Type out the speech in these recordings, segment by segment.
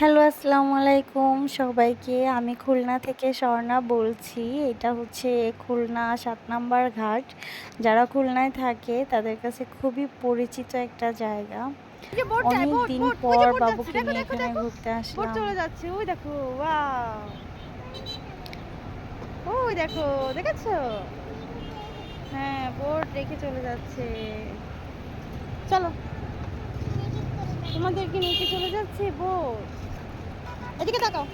Hello আসসালামু আলাইকুম সবাইকে। আমি খুলনা থেকে স্বর্ণা বলছি। এটা হচ্ছে খুলনা সাত নাম্বার ঘাট। যারা খুলনায় থাকে তাদের কাছে খুবই পরিচিত একটা জায়গা। যে বোট যায়, অনেক দিন পর বাবুকে নিয়ে এখানে ঘুরতে আসলাম। চলে যাচ্ছে ওই দেখো ওই দেখো দেখেছ? হ্যাঁ বোট রেখে চলে যাচ্ছে। চলো। তোমাদেরকে নিতে চলে যাচ্ছে বোট এদিকে তাকাও।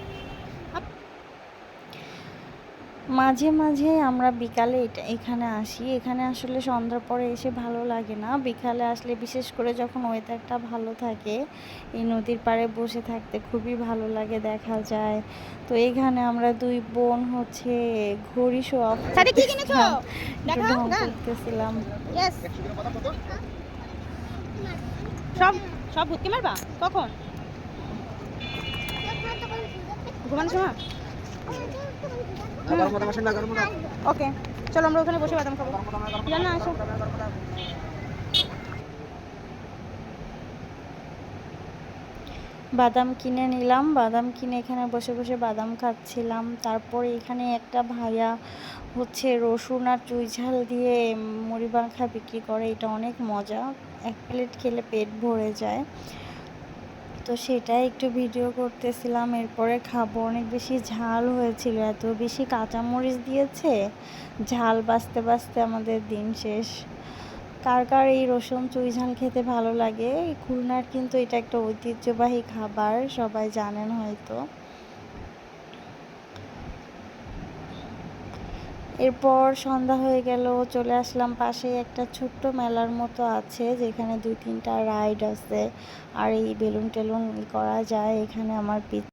মাঝে মাঝে আমরা বিকালে এটা এখানে আসি। এখানে আসলে সন্ধ্যার পরে এসে ভালো লাগে না। বিকালে আসলে বিশেষ করে যখন ওয়েদারটা ভালো থাকে এই নদীর পাড়ে বসে থাকতে খুবই ভালো লাগে দেখা যায়। তো এখানে আমরা দুই বোন হচ্ছে ঘড়ি শো অফ করতেছিলাম। সব সব ভূতকে মারবা? কখন? ঘুমানোর সময়? ওকে চলো আমরা ওখানে বসে বাদাম খাব। জানা আসো। বাদাম কিনে নিলাম। বাদাম কিনে এখানে বসে বসে বাদাম খাচ্ছিলাম। তারপরে এখানে একটা ভাইয়া হচ্ছে রসুন আর চুই ঝাল দিয়ে মুড়ি মাখা বিক্রি করে। এটা অনেক মজা। এক প্লেট খেলে পেট ভরে যায়। তো সেটাই একটু ভিডিও করতেছিলাম। এরপরে খাব। অনেক বেশি ঝাল হয়েছিল। এত বেশি কাঁচামরিচ দিয়েছে। ঝাল বাঁচতে বাঁচতে আমাদের দিন শেষ। কার কার এই রসুন চুই ঝাল খেতে ভালো লাগে? খুলনার কিন্তু এটা একটা ঐতিহ্যবাহী খাবার, সবাই জানেন হয়তো। এরপর সন্ধ্যা হয়ে গেল, চলে আসলাম পাশে একটা ছোট্ট মেলার মতো আছে, যেখানে দুই তিনটা রাইড আছে। আর এই বেলুন টেলুন করা যায়, এখানে আমার